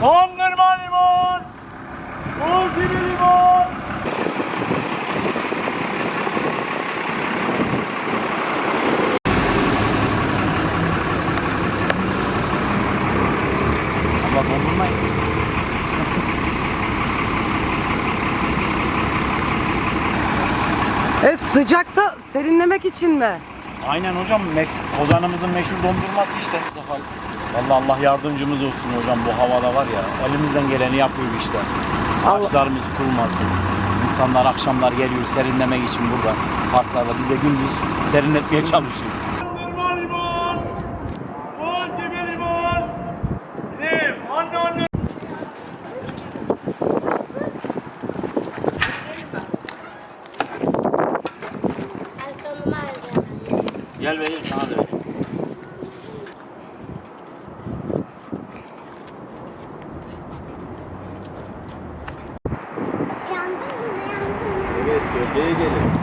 Dondurma limon. Buz gibi limon. Ama dondurma Evet sıcakta serinlemek için mi? Aynen hocam. Meş Kozanımızın meşhur dondurması işte. Vallahi Allah yardımcımız olsun hocam bu havada var ya. Elimizden geleni yapıyoruz işte. Allah- Ağaçlarımız kurumasın. İnsanlar akşamlar geliyor serinlemek için burada parklarda. Biz de gündüz serinletmeye çalışıyoruz. Dondurma limon. Buz gibi limon. Limon Gel vereyim sana da vereyim. Evet, gölgeye gelin.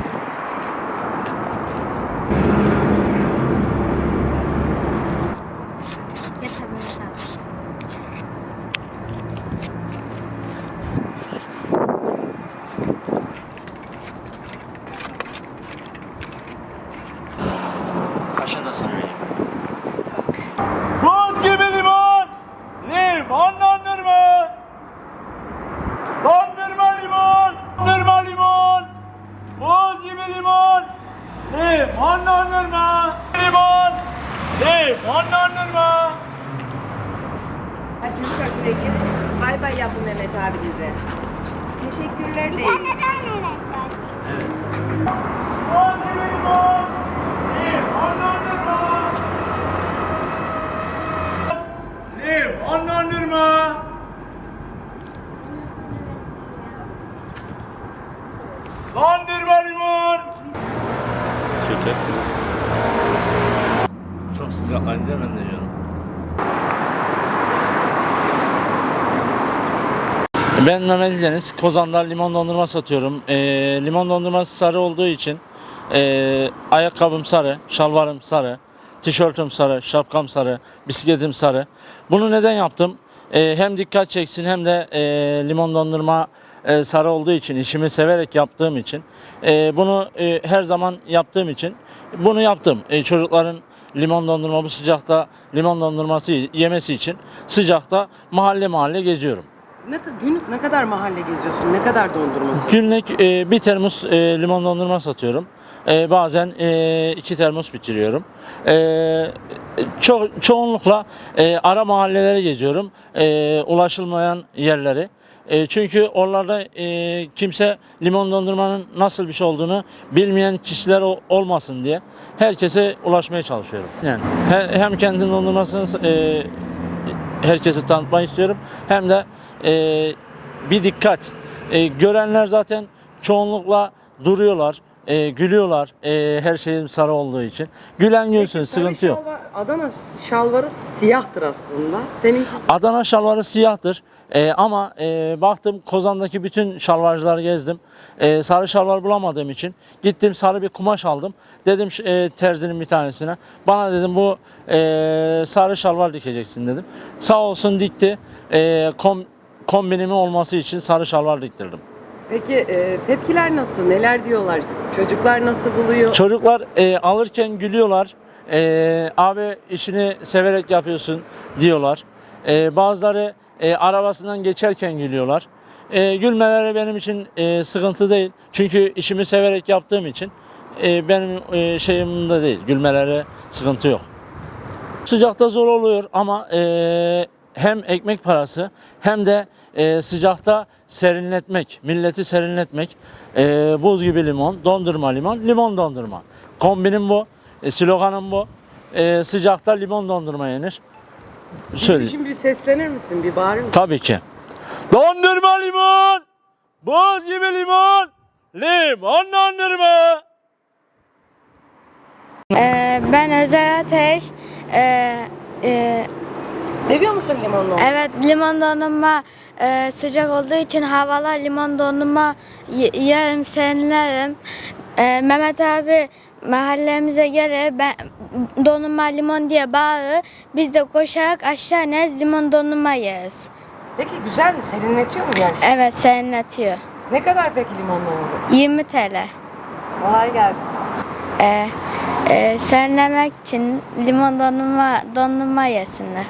Kaşa da sana vereyim. Buz gibi limon. Limon dondurma. Dondurma limon. Dondurma limon. Buz gibi limon. Limon dondurma. Limon. Limon dondurma. Hadi çocuklar şuraya. Bay bay yapın Mehmet abinize. Teşekkürler deyin. Çok sıcaklayınca ben de yiyorum. Ben Mehmet Deniz. Kozan'da limon dondurma satıyorum. Ee, limon dondurması sarı olduğu için ee, ayakkabım sarı, şalvarım sarı, tişörtüm sarı, şapkam sarı, bisikletim sarı. Bunu neden yaptım? Ee, hem dikkat çeksin hem de ee, limon dondurma ee, sarı olduğu için, işimi severek yaptığım için, ee, bunu ee, her zaman yaptığım için bunu yaptım. Ee, çocukların limon dondurma bu sıcakta limon dondurması yemesi için sıcakta mahalle mahalle geziyorum. Ne, günlük ne kadar mahalle geziyorsun? Ne kadar dondurması? Günlük e, bir termos e, limon dondurma satıyorum. E, bazen e, iki termos bitiriyorum. E, ço- çoğunlukla e, ara mahallelere geziyorum. E, ulaşılmayan yerleri. E, çünkü oralarda e, kimse limon dondurmanın nasıl bir şey olduğunu bilmeyen kişiler olmasın diye herkese ulaşmaya çalışıyorum. Yani he- hem kendi dondurmasını e, herkese tanıtmayı istiyorum. Hem de e, bir dikkat. E, görenler zaten çoğunlukla duruyorlar, e, gülüyorlar e, her şeyin sarı olduğu için. Gülen gülsün, Peki, sıkıntı yok. şalvar- Adana şalvarı siyahtır aslında. Seninki Adana şalvarı siyahtır. E, ama e, baktım Kozan'daki bütün şalvarcıları gezdim. E, sarı şalvar bulamadığım için gittim sarı bir kumaş aldım. Dedim ş- e, terzinin bir tanesine. Bana dedim bu e, sarı şalvar dikeceksin dedim. Sağ olsun dikti. E, kom, kombinimi olması için sarı şalvar diktirdim. Peki e, tepkiler nasıl? Neler diyorlar? Çocuklar nasıl buluyor? Çocuklar e, alırken gülüyorlar. E, abi işini severek yapıyorsun diyorlar. E, bazıları e, arabasından geçerken gülüyorlar. E, gülmeleri benim için e, sıkıntı değil. Çünkü işimi severek yaptığım için e, benim e, şeyimde değil. Gülmeleri sıkıntı yok. Sıcakta zor oluyor ama e, hem ekmek parası hem de e, sıcakta serinletmek, milleti serinletmek. E, buz gibi limon, dondurma limon, limon dondurma. Kombinim bu, e, sloganım bu. E, sıcakta limon dondurma yenir. Söyle. Şimdi bir seslenir misin? Bir bağırır mısın? Tabii ki. Dondurma limon. Buz gibi limon. Limon dondurma. Ee, ben Özel Ateş. Ee, e, Seviyor musun limonlu? evet limon dondurma e, sıcak olduğu için havalar limon dondurma yerim, sevinirim. Ee, Mehmet abi mahallemize gelir, ben dondurma limon diye bağırır. Biz de koşarak aşağı ineriz, limon dondurma yeriz. Peki güzel mi? Serinletiyor mu gerçekten? Evet serinletiyor. Ne kadar peki limon dondurma? 20 TL. Kolay gelsin. Ee, e, serinlemek için limon dondurma, dondurma yesinler.